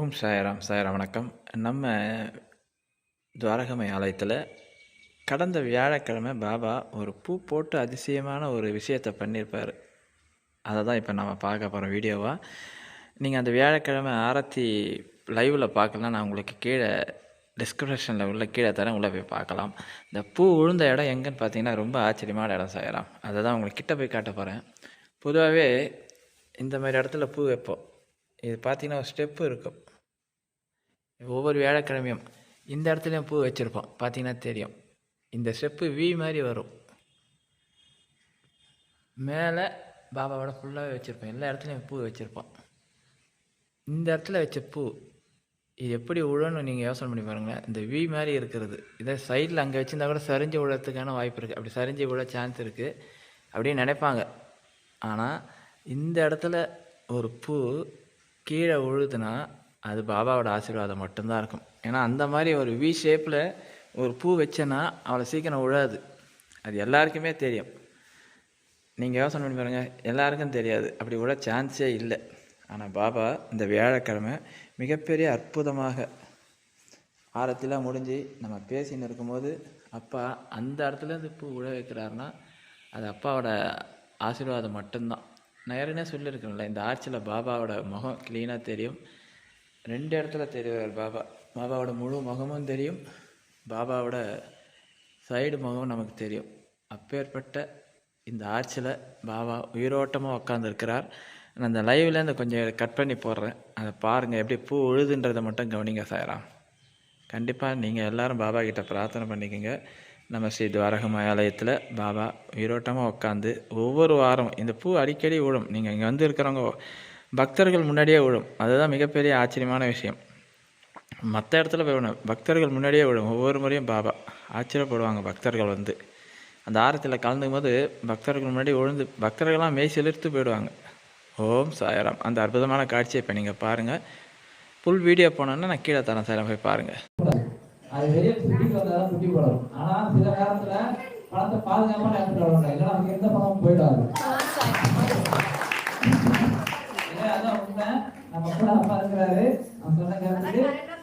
ஓம் சாயராம் சாயராம் வணக்கம். நம்ம துவாரகமை ஆலயத்தில் கடந்த வியாழக்கிழமை பாபா ஒரு பூ போட்டு அதிசயமான ஒரு விஷயத்தை பண்ணியிருப்பார் அதை தான் இப்போ நம்ம பார்க்க போகிறோம் வீடியோவாக நீங்கள் அந்த வியாழக்கிழமை ஆரத்தி லைவில் பார்க்கலாம் நான் உங்களுக்கு கீழே டிஸ்கிரிப்ஷனில் உள்ள கீழே தரேன் உள்ளே போய் பார்க்கலாம். இந்த பூ விழுந்த இடம் எங்கேன்னு பார்த்தீங்கன்னா ரொம்ப ஆச்சரியமான இடம் சாயராம். அதை தான் உங்களுக்கு கிட்ட போய் காட்ட போகிறேன் பொதுவாகவே இந்த மாதிரி இடத்துல பூ வைப்போம். இது பார்த்தீங்கன்னா ஒரு ஸ்டெப்பு இருக்கும். ஒவ்வொரு வியாழக்கிழமையும் இந்த இடத்துலையும் பூ வச்சுருப்போம். பார்த்தீங்கன்னா தெரியும். இந்த ஸ்டெப்பு வி மாதிரி வரும். மேலே பாபாவோட ஃபுல்லாகவே வச்சுருப்போம். எல்லா இடத்துலையும் பூ வச்சுருப்போம். இந்த இடத்துல வச்ச பூ இது எப்படி விழணும் நீங்கள் யோசனை பண்ணி பாருங்களேன். இந்த வி மாதிரி இருக்கிறது. இதே சைடில் அங்கே வச்சுருந்தா கூட சரிஞ்சு விழறதுக்கான வாய்ப்பு இருக்குது அப்படி சரிஞ்சு விழ சான்ஸ் இருக்குது அப்படின்னு நினைப்பாங்க. ஆனால் இந்த இடத்துல ஒரு பூ கீழே உழுதுனா அது பாபாவோட ஆசீர்வாதம் மட்டும்தான் இருக்கும். ஏன்னா அந்த மாதிரி ஒரு வி ஷேப்பில் ஒரு பூ வச்சேன்னா அவ்வளோ சீக்கிரம் விழாது அது எல்லாருக்குமே தெரியும். நீங்கள் யோசனை பண்ணி பாருங்கள் எல்லாருக்கும் தெரியாது. அப்படி உழ சான்ஸே இல்லை. ஆனால் பாபா இந்த வியாழக்கிழமை மிகப்பெரிய அற்புதமாக ஆரத்திலாம் முடிஞ்சு நம்ம பேசின்னு இருக்கும்போது அப்பா அந்த இடத்துல இருந்து பூ உழ வைக்கிறாருன்னா அது அப்பாவோட ஆசீர்வாதம் மட்டும்தான். நான் ஏற்கனவே சொல்லியிருக்கேன்ல இந்த ஆர்ச்சில் பாபாவோட முகம் க்ளீனாக தெரியும். ரெண்டு இடத்துல தெரிவார் பாபா. பாபாவோட முழு முகமும் தெரியும். பாபாவோட சைடு முகமும் நமக்கு தெரியும். அப்பேற்பட்ட இந்த ஆர்ச்சில் பாபா உயிரோட்டமாக உட்காந்துருக்கிறார் நான் அந்த லைவ்லேருந்து கொஞ்சம் கட் பண்ணி போடுறேன். அதை பாருங்கள் எப்படி பூ உழுதுன்றதை மட்டும் கவனிங்க சாயராம். கண்டிப்பாக நீங்கள் எல்லாரும் பாபா கிட்ட பிரார்த்தனை பண்ணிக்கோங்க. நம்ம ஸ்ரீ துவாரகம் ஆலயத்தில் பாபா உயிரோட்டமாக உட்காந்து ஒவ்வொரு வாரம் இந்த பூ அடிக்கடி விழும் நீங்கள் இங்கே வந்து இருக்கிறவங்க பக்தர்கள் முன்னாடியே விழும் அதுதான் மிகப்பெரிய ஆச்சரியமான விஷயம். மற்ற இடத்துல போய் விழும் பக்தர்கள் முன்னாடியே விழும் ஒவ்வொரு முறையும் பாபா ஆச்சரியப்படுவாங்க பக்தர்கள் வந்து. அந்த ஆரத்தில் கலந்துக்கும் போது பக்தர்கள் முன்னாடி விழுந்து பக்தர்கள்லாம் மெய் செலுத்து போயிடுவாங்க. ஓம் சாயராம். அந்த அற்புதமான காட்சியை இப்போ நீங்கள் பாருங்கள் ஃபுல் வீடியோ போனோன்னா நான் கீழே தரேன் சாயராம். போய் பாருங்கள் அது வெளியே சுட்டிட்டு வந்தாதான் குட்டி போடும் ஆனா சில நேரத்துல பணத்தை பாதுகாப்பான இடத்துல விடணும் இல்லைன்னா நமக்கு எந்த பணமும் போயிடாது. அதான் உண்மை. நம்ம கூட அப்பா இருக்கிறாரு. அவன் சொன்ன